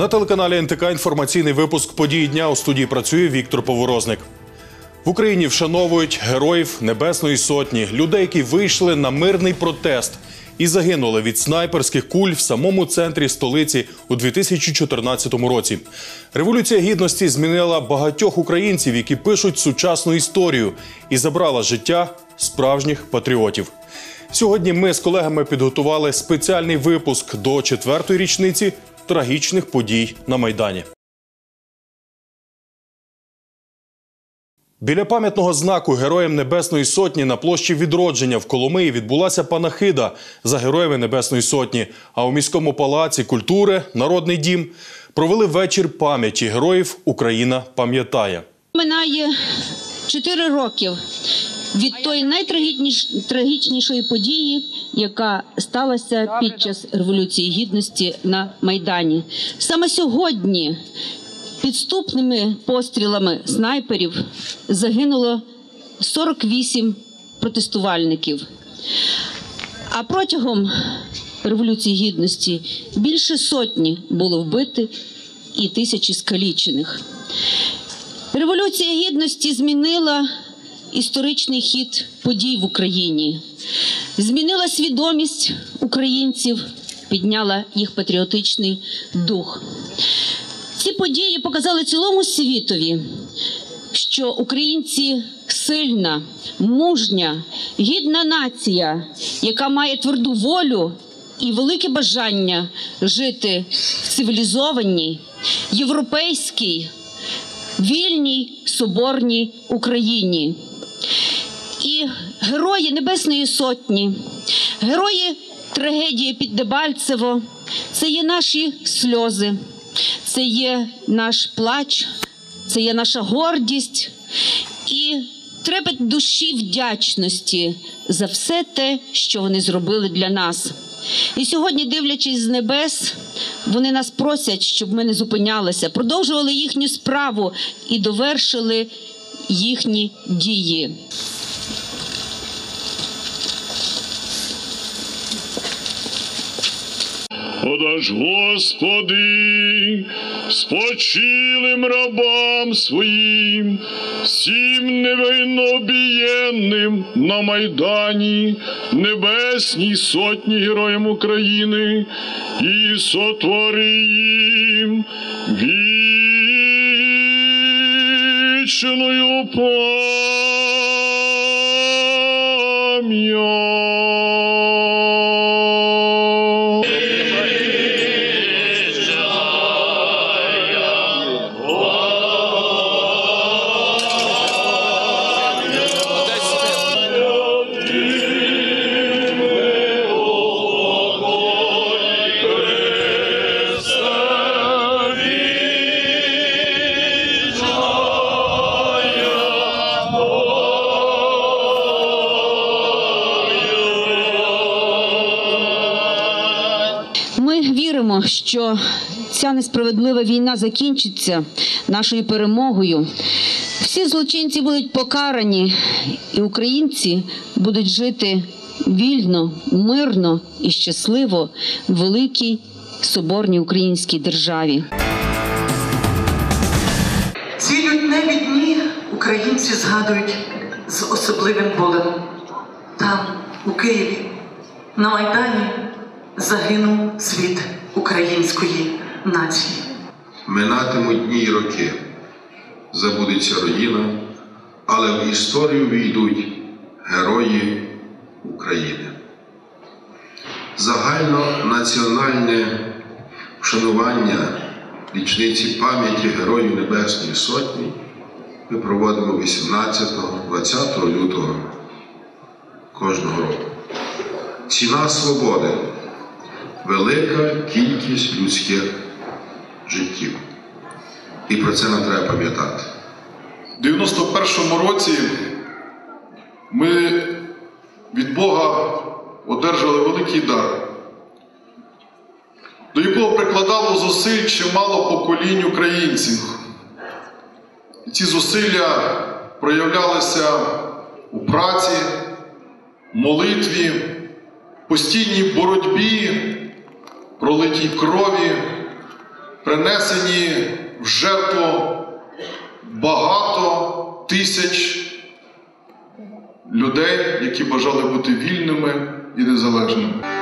На телеканалі НТК інформаційний випуск події дня у студії працює Віктор Поворозник. В Україні вшановують героїв Небесної Сотні, людей, які вийшли на мирний протест і загинули від снайперських куль в самому центрі столиці у 2014 році. Революція гідності змінила багатьох українців, які пишуть сучасну історію, і забрала життя справжніх патріотів. Сьогодні ми з колегами підготували спеціальний випуск до четвертої річниці трагічних подій на майдані. Біля пам'ятного знаку Героям Небесної Сотні на площі відродження в Коломиї відбулася панахида за героями Небесної Сотні. А у міському палаці культури Народний дім провели вечір пам'яті героїв Україна пам'ятає. Минає 4 років від тої найтрагічнішої події, яка сталася під час революції гідності на майдані. Саме сьогодні підступними пострілами снайперів загинуло 48 протестувальників. А протягом революції гідності більше сотні було вбити і тисячі скалічених. Революція гідності змінила історичний хід подій в Україні, змінила свідомість українців, підняла їх патріотичний дух. Ці події показали цілому світові, що українці сильна, мужня, гідна нація, яка має тверду волю і велике бажання жити в цивілізованій, європейській, вільній соборній Україні. І герої Небесної Сотні, герої трагедії під Дебальцево це є наші сльози, це є наш плач, це є наша гордість і трепет душі вдячності за все те, що вони зробили для нас. І сьогодні, дивлячись з небес, вони нас просять, щоб ми не зупинялися, продовжували їхню справу і довершили їхні дії. Подаж, Господи, спочилим рабам своїм, всім невинно обієнним на Майдані, небесній сотні героям України, і сотвори їм вічною пам'ять. Ця несправедлива війна закінчиться нашою перемогою. Всі злочинці будуть покарані, і українці будуть жити вільно, мирно і щасливо в великій соборній українській державі. Ці лютневі дні українці згадують з особливим болем. Там, у Києві, на Майдані, загинув світ української нації. Минатимуть дні й роки, забудеться родина, але в історію війдуть герої України. Загальнонаціональне вшанування річниці пам'яті Героїв Небесної Сотні ми проводимо 18-20 лютого кожного року. Ціна свободи велика кількість людських життів. І про це нам треба пам'ятати. У 91-му році ми від Бога одержали великий дар, до якого прикладало зусиль чимало поколінь українців. І ці зусилля проявлялися у праці, молитві, постійній боротьбі, пролитій крові, принесені в жертву багато тисяч людей, які бажали бути вільними і незалежними.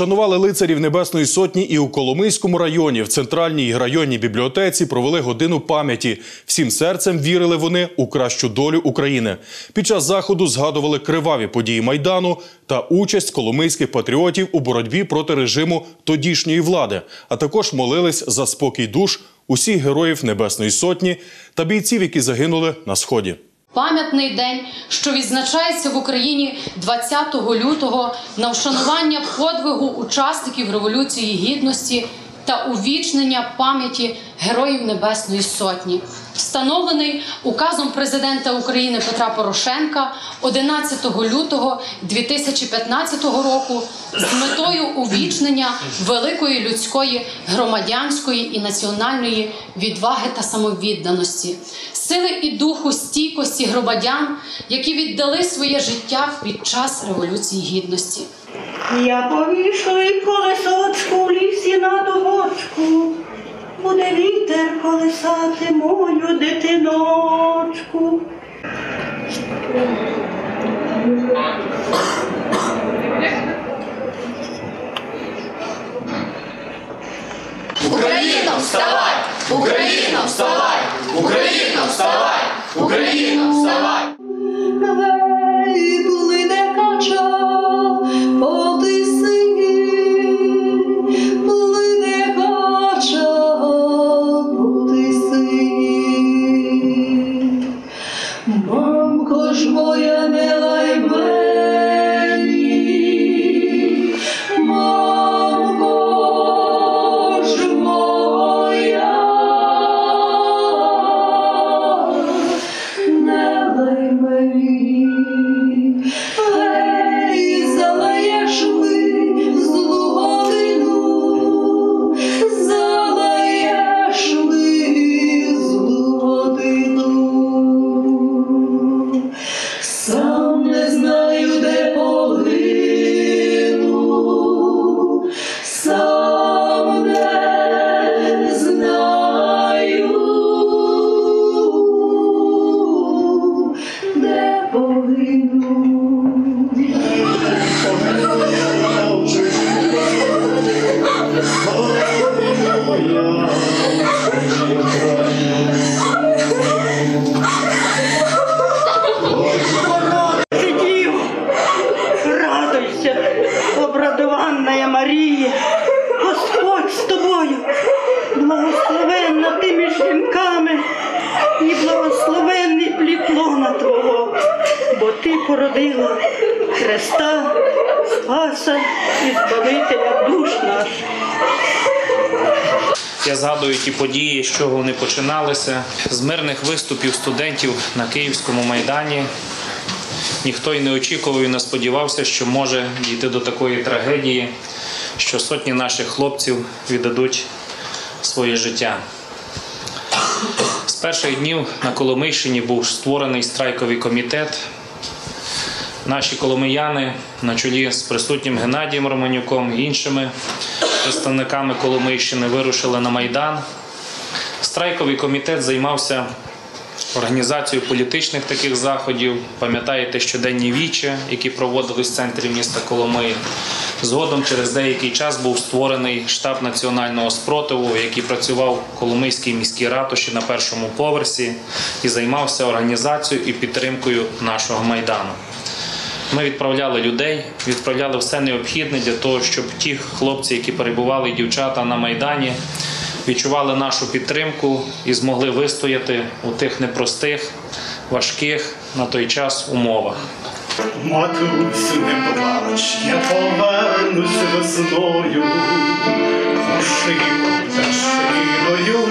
Вшанували лицарів Небесної Сотні і у Коломийському районі в центральній районній бібліотеці провели годину пам'яті. Всім серцем вірили вони у кращу долю України. Під час заходу згадували криваві події майдану та участь коломийських патріотів у боротьбі проти режиму тодішньої влади, а також молились за спокій душ усіх героїв Небесної Сотні та бійців, які загинули на сході. Пам'ятний день, що відзначається в Україні 20 лютого на вшанування подвигу учасників Революції Гідності та увічнення пам'яті Героїв Небесної Сотні, встановлений указом президента України Петра Порошенка 11 лютого 2015 року з метою увічнення великої людської, громадянської і національної відваги та самовідданості, сили і духу стійкості громадян, які віддали своє життя під час Революції Гідності. Я повішу і колесочку в лісі на довочку, буде вітер колесати мою дитиночку. Україна, вставай! Україна, вставай! Україна, вставай! Україна, вставай! Ти породила Христа, Спаса і Збавителя душ наших. Я згадую ті події, з чого вони починалися. З мирних виступів студентів на Київському майдані. Ніхто й не очікував і не сподівався, що може дійти до такої трагедії, що сотні наших хлопців віддадуть своє життя. З перших днів на Коломийщині був створений страйковий комітет. Наші коломияни на чолі з присутнім Геннадієм Романюком і іншими представниками Коломийщини вирушили на Майдан. Страйковий комітет займався організацією політичних таких заходів. Пам'ятаєте щоденні вічі, які проводились в центрі міста Коломиї. Згодом через деякий час був створений штаб національного спротиву, який працював в Коломийській міській ратуші на першому поверсі і займався організацією і підтримкою нашого майдану. Ми відправляли людей, відправляли все необхідне для того, щоб ті хлопці, які перебували дівчата на майдані, відчували нашу підтримку і змогли вистояти у тих непростих, важких на той час умовах. Матусю, не плач, я повернусь весною, Пошиво за шибою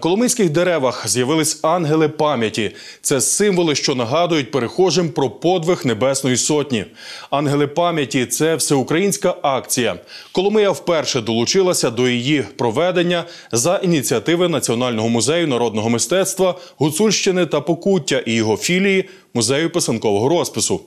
коломийських деревах з'явились ангели пам'яті. Це символи, що нагадують перехожим про подвиг Небесної Сотні. Ангели пам'яті це всеукраїнська акція. Коломия вперше долучилася до її проведення за ініціативи Національного музею народного мистецтва Гуцульщини та Покуття і його філії музею писанкового розпису.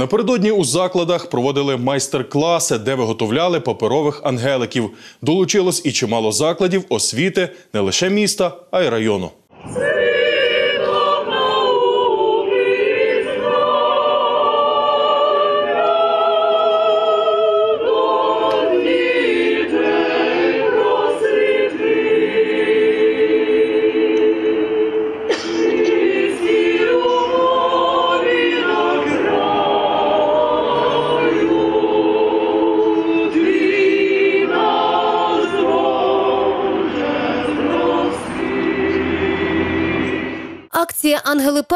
Напередодні у закладах проводили майстер-класи, де виготовляли паперових ангеликів. Долучилось і чимало закладів освіти не лише міста, а й району.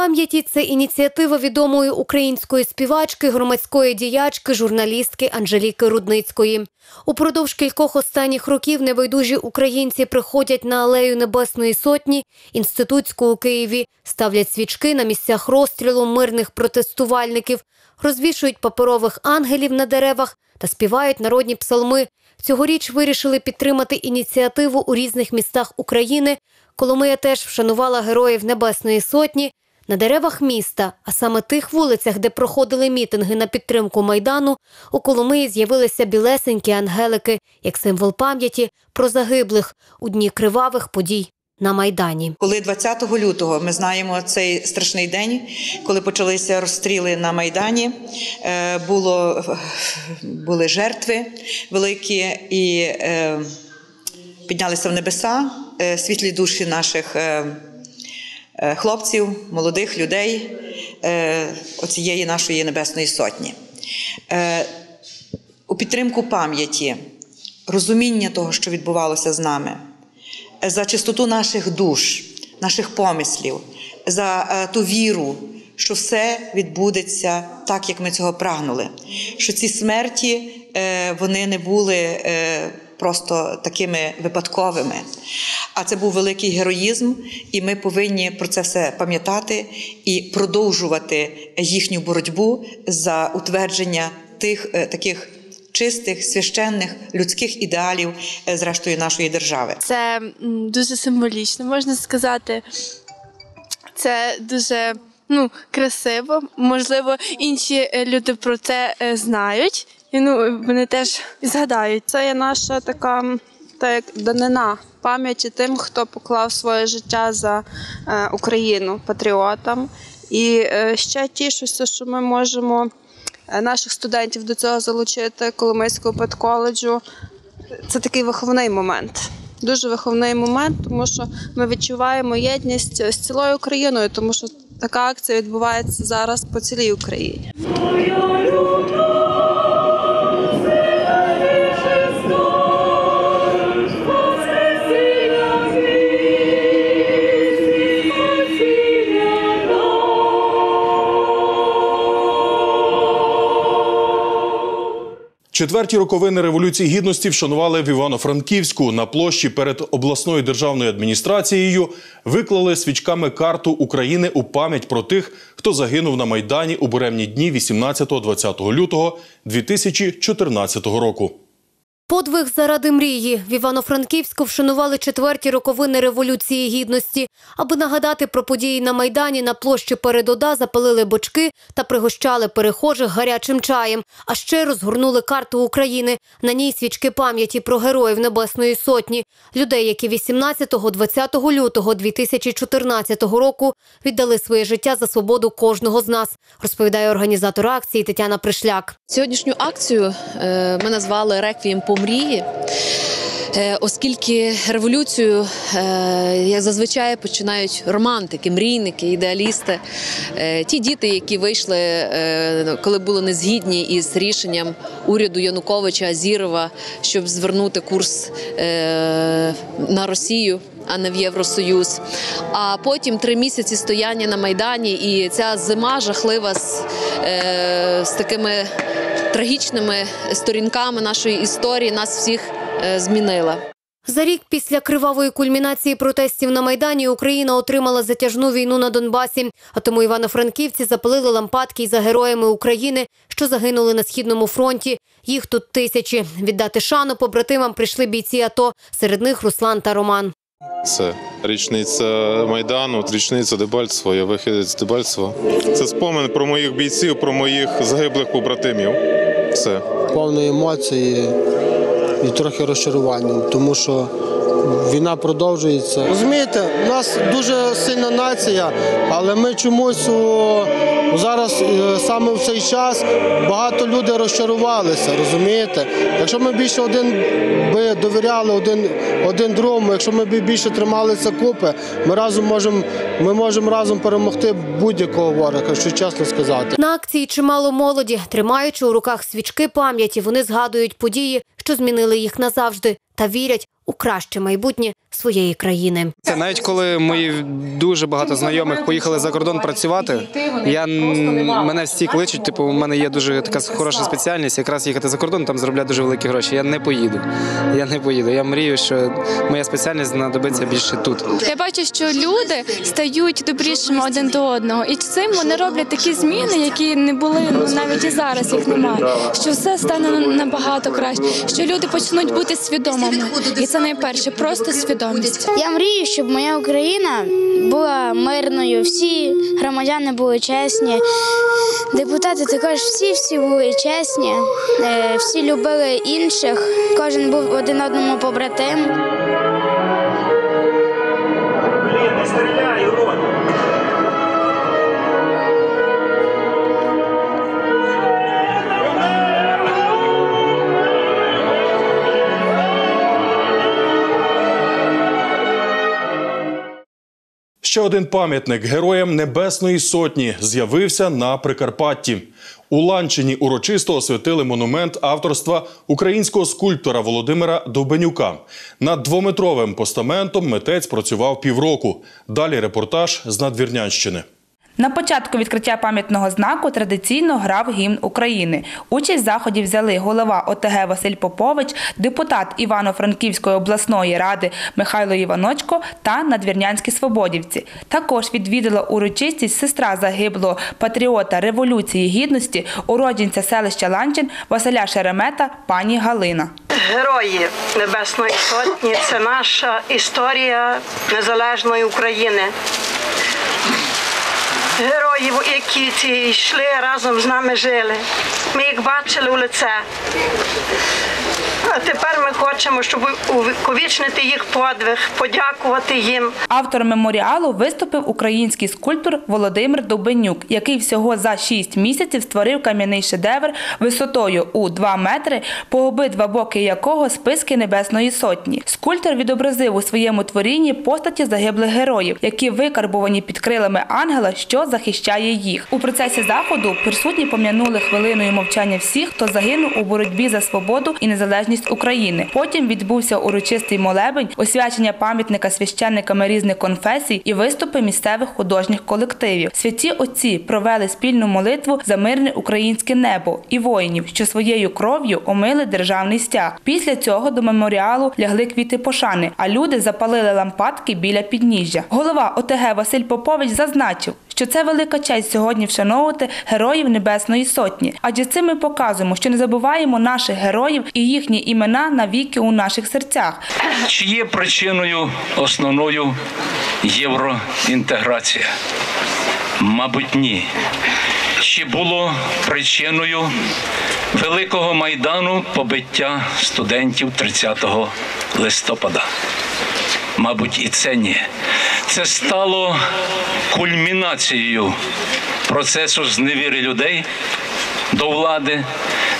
Пам'яті це ініціатива відомої української співачки, громадської діячки, журналістки Анжеліки Рудницької. Упродовж кількох останніх років небайдужі українці приходять на алею Небесної Сотні, інститутську у Києві, ставлять свічки на місцях розстрілу мирних протестувальників, розвішують паперових ангелів на деревах та співають народні псалми. Цьогоріч вирішили підтримати ініціативу у різних містах України. Коломия теж вшанувала героїв Небесної Сотні. На деревах міста, а саме тих вулицях, де проходили мітинги на підтримку Майдану, у Коломиї з'явилися білесенькі ангелики, як символ пам'яті про загиблих у дні кривавих подій на Майдані. Коли 20 лютого ми знаємо цей страшний день, коли почалися розстріли на Майдані, е, було, були жертви великі і е, піднялися в небеса е, світлі душі наших хлопців, молодих людей е, оцієї нашої небесної сотні. Е, У підтримку пам'яті, розуміння того, що відбувалося з нами за чистоту наших душ, наших помислів, за е, ту віру, що все відбудеться так, як ми цього прагнули. Що ці смерті е, вони не були е, просто такими випадковими. А це був великий героїзм, і ми повинні про це все пам'ятати і продовжувати їхню боротьбу за утвердження тих е, таких чистих, священних людських ідеалів, е, зрештою, нашої держави. Це дуже символічно, можна сказати. Це дуже ну, красиво. Можливо, інші е, люди про це знають, і ну, вони теж згадають. Це є наша така та як данина пам'яті тим, хто поклав своє життя за е, Україну патріотам. І е, ще тішуся, що ми можемо е, наших студентів до цього залучити Коломийського педколеджу. Це такий виховний момент. Дуже виховний момент, тому що ми відчуваємо єдність з цілою Україною, тому що така акція відбувається зараз по цілій Україні. Четверті роковини революції гідності вшанували в Івано-Франківську на площі перед обласною державною адміністрацією. Виклали свічками карту України у пам'ять про тих, хто загинув на майдані у буремні дні 18-20 лютого 2014 року. Подвиг заради мрії в Івано-Франківську вшанували четверті роковини Революції Гідності. Аби нагадати про події на Майдані, на площі перед ОДА запалили бочки та пригощали перехожих гарячим чаєм. А ще розгорнули карту України. На ній свічки пам'яті про героїв Небесної Сотні, людей, які 18-20 лютого 2014 року віддали своє життя за свободу кожного з нас, розповідає організатор акції Тетяна Пришляк. Сьогоднішню акцію е, ми назвали Реквієм по мрії. Е, Оскільки революцію, е, як зазвичай, починають романтики, мрійники, ідеалісти, Е, ті діти, які вийшли, коли були незгідні із рішенням уряду Януковича Азірова, щоб звернути курс на Росію. А не в Євросоюз. А потім три місяці стояння на майдані, і ця зима жахлива з, е, з такими трагічними сторінками нашої історії нас всіх е, змінила. За рік після кривавої кульмінації протестів на Майдані Україна отримала затяжну війну на Донбасі. А тому івано-франківці запалили лампадки за героями України, що загинули на східному фронті. Їх тут тисячі. Віддати шану побратимам прийшли бійці АТО. Серед них Руслан та Роман. Це річниця Майдану, річниця Дебальцева, я вихідець з Дебальцева. Це спомин про моїх бійців, про моїх загиблих побратимів. Все. повної емоції і трохи розчарування, тому що війна продовжується. Розумієте, у нас дуже сильна нація, але ми чомусь зараз е, саме в цей час багато людей розчарувалися, розумієте? Якщо ми більше один би довіряли один, один другому, якщо ми б більше трималися купи, ми разом можемо ми можемо разом перемогти будь-якого ворога, якщо чесно сказати. На акції чимало молоді, тримаючи у руках свічки пам'яті, вони згадують події, що змінили їх назавжди, та вірять у краще майбутнє своєї країни. Це навіть коли мої дуже багато знайомих поїхали за кордон працювати. Я мене всі кличуть. Типу, у мене є дуже така хороша спеціальність, якраз їхати за кордон, там заробляти дуже великі гроші. Я не поїду. Я не поїду. Я мрію, що моя спеціальність знадобиться більше тут. Я бачу, що люди стають добрішими один до одного, і цим вони роблять такі зміни, які не були ну, навіть і зараз їх немає. Що все стане набагато краще, що люди почнуть бути свідомими, і це найперше, просто свідомість. Я мрію, щоб моя Україна була мирною, всі громадяни були чесні, депутати також всі всі були чесні, е, всі любили інших, кожен був один одному побратим. Ще один пам'ятник героям Небесної Сотні з'явився на Прикарпатті. У Ланчині урочисто освятили монумент авторства українського скульптора Володимира Довбенюка. Над двометровим постаментом митець працював півроку. Далі репортаж з Надвірнянщини. На початку відкриття пам'ятного знаку традиційно грав гімн України. Участь в заході взяли голова ОТГ Василь Попович, депутат Івано-Франківської обласної ради Михайло Іваночко та надвірнянські свободівці. Також відвідала урочистість сестра загиблого патріота Революції Гідності, уродженця селища Ланчин Василя Шеремета, пані Галина. Герої Небесної Сотні це наша історія незалежної України. Героїв, які ці йшли разом з нами жили. Ми їх бачили у лице. Тепер ми хочемо, щоб увіковічнити їх подвиг, подякувати їм. Автором меморіалу виступив український скульптор Володимир Довбенюк, який всього за 6 місяців створив кам'яний шедевр висотою у 2 метри, по обидва боки якого списки Небесної Сотні. Скульптор відобразив у своєму творінні постаті загиблих героїв, які викарбовані під крилами ангела, що захищає їх. У процесі заходу присутні пом'янули хвилиною мовчання всіх, хто загинув у боротьбі за свободу і незалежність України. Потім відбувся урочистий молебень, освячення пам'ятника священниками різних конфесій і виступи місцевих художніх колективів. Святі отці провели спільну молитву за мирне українське небо і воїнів, що своєю кров'ю омили державний стяг. Після цього до меморіалу лягли квіти пошани, а люди запалили лампадки біля підніжжя. Голова ОТГ Василь Попович зазначив, що це велика честь сьогодні вшановувати героїв Небесної Сотні. Адже цим ми показуємо, що не забуваємо наших героїв і їхні імена навіки у наших серцях. Чи є причиною основною євроінтеграція? Мабуть, ні. Чи було причиною Великого Майдану побиття студентів 30 листопада? Мабуть, і це ні. Це стало кульмінацією процесу зневіри людей до влади.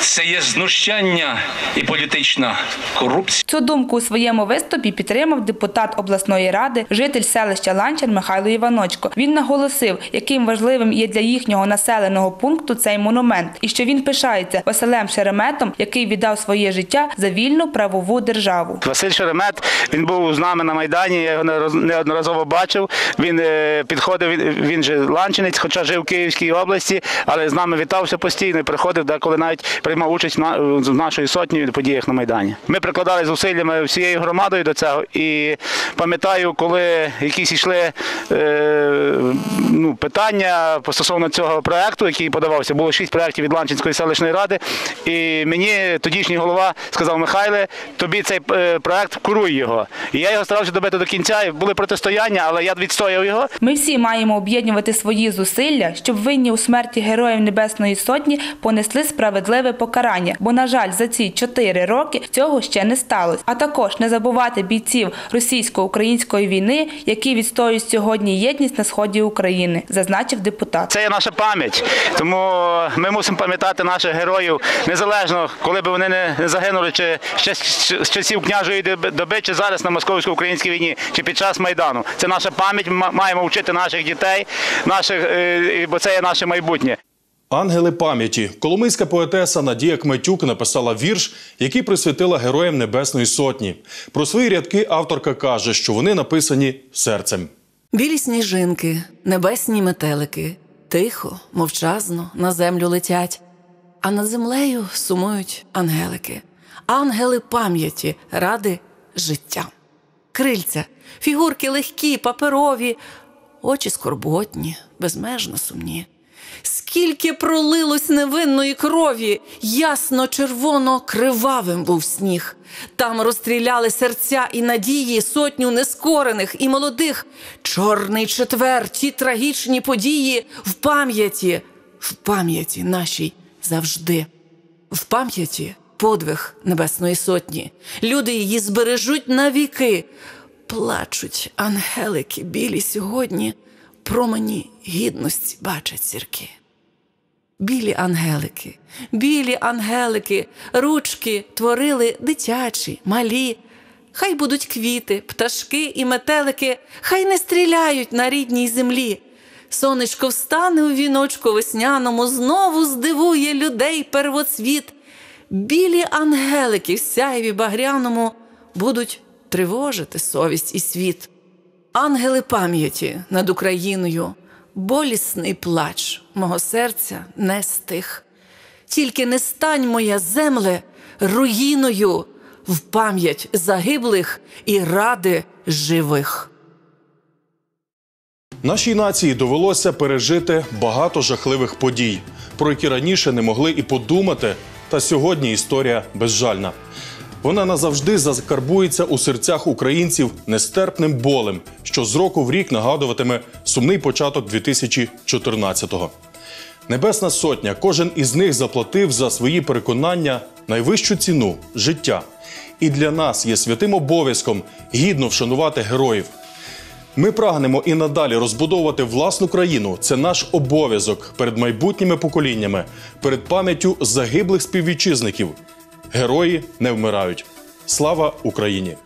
Це є знущання і політична корупція. Цю думку у своєму виступі підтримав депутат обласної ради, житель селища Ланчар Михайло Іваночко. Він наголосив, яким важливим є для їхнього населеного пункту цей монумент, і що він пишається Василем Шереметом, який віддав своє життя за вільну правову державу. Василь Шеремет він був з нами на майдані. Я його неодноразово бачив. Він е, підходив. Він, він же ланчинець, хоча жив в Київській області, але з нами вітався постійно. Приходив деколи навіть приймав участь на в нашої сотні подіях на майдані. Ми прикладали зусиллями всією громадою до цього. І пам'ятаю, коли якісь йшли е, ну, питання стосовно цього проекту, який подавався. Було шість проєктів від Ланчинської селищної ради. І мені тодішній голова сказав: Михайле, тобі цей е, проект куруй його. І я його старався добити до кінця. Були протистояння, але я відстояв його. Ми всі маємо об'єднувати свої зусилля, щоб винні у смерті героїв Небесної Сотні понесли справедливе покарання. Бо, на жаль, за ці чотири роки цього ще не сталося. А також не забувати бійців російсько-української війни, які відстоюють сьогодні єдність на сході України, зазначив депутат. Це є наша пам'ять. Тому ми мусимо пам'ятати наших героїв незалежно, коли б вони не загинули, чи ще з часів княжої доби, чи зараз на московсько-українській війні, чи під час майдану. Це наша пам'ять. Ми маємо вчити наших дітей, наших, е, бо це є наше майбутнє. Ангели пам'яті. Коломийська поетеса Надія Кметюк написала вірш, який присвятила героям Небесної Сотні. Про свої рядки авторка каже, що вони написані серцем. Білі сніжинки, небесні метелики, тихо, мовчазно на землю летять, а над землею сумують ангелики, ангели пам'яті ради життя. Крильця, фігурки легкі, паперові, очі скорботні, безмежно сумні. Скільки пролилось невинної крові, ясно червоно кривавим був сніг. Там розстріляли серця і надії сотню нескорених і молодих. Чорний четвер, ті трагічні події в пам'яті, в пам'яті нашій завжди. В пам'яті подвиг Небесної Сотні. Люди її збережуть навіки. Плачуть ангелики білі сьогодні, промені гідності бачать зірки. Білі ангелики, білі ангелики, ручки творили дитячі, малі. Хай будуть квіти, пташки і метелики, хай не стріляють на рідній землі. Сонечко встане у віночку весняному, знову здивує людей первоцвіт. Білі ангелики в сяйві багряному будуть тривожити совість і світ. Ангели пам'яті над Україною, болісний плач мого серця не стих. Тільки не стань моя земле руїною в пам'ять загиблих і ради живих. Нашій нації довелося пережити багато жахливих подій, про які раніше не могли і подумати. Та сьогодні історія безжальна. Вона назавжди закарбується у серцях українців нестерпним болем, що з року в рік нагадуватиме сумний початок 2014-го. Небесна сотня, кожен із них заплатив за свої переконання найвищу ціну життя. І для нас є святим обов'язком гідно вшанувати героїв. Ми прагнемо і надалі розбудовувати власну країну. Це наш обов'язок перед майбутніми поколіннями, перед пам'яттю загиблих співвітчизників. Герої не вмирають. Слава Україні!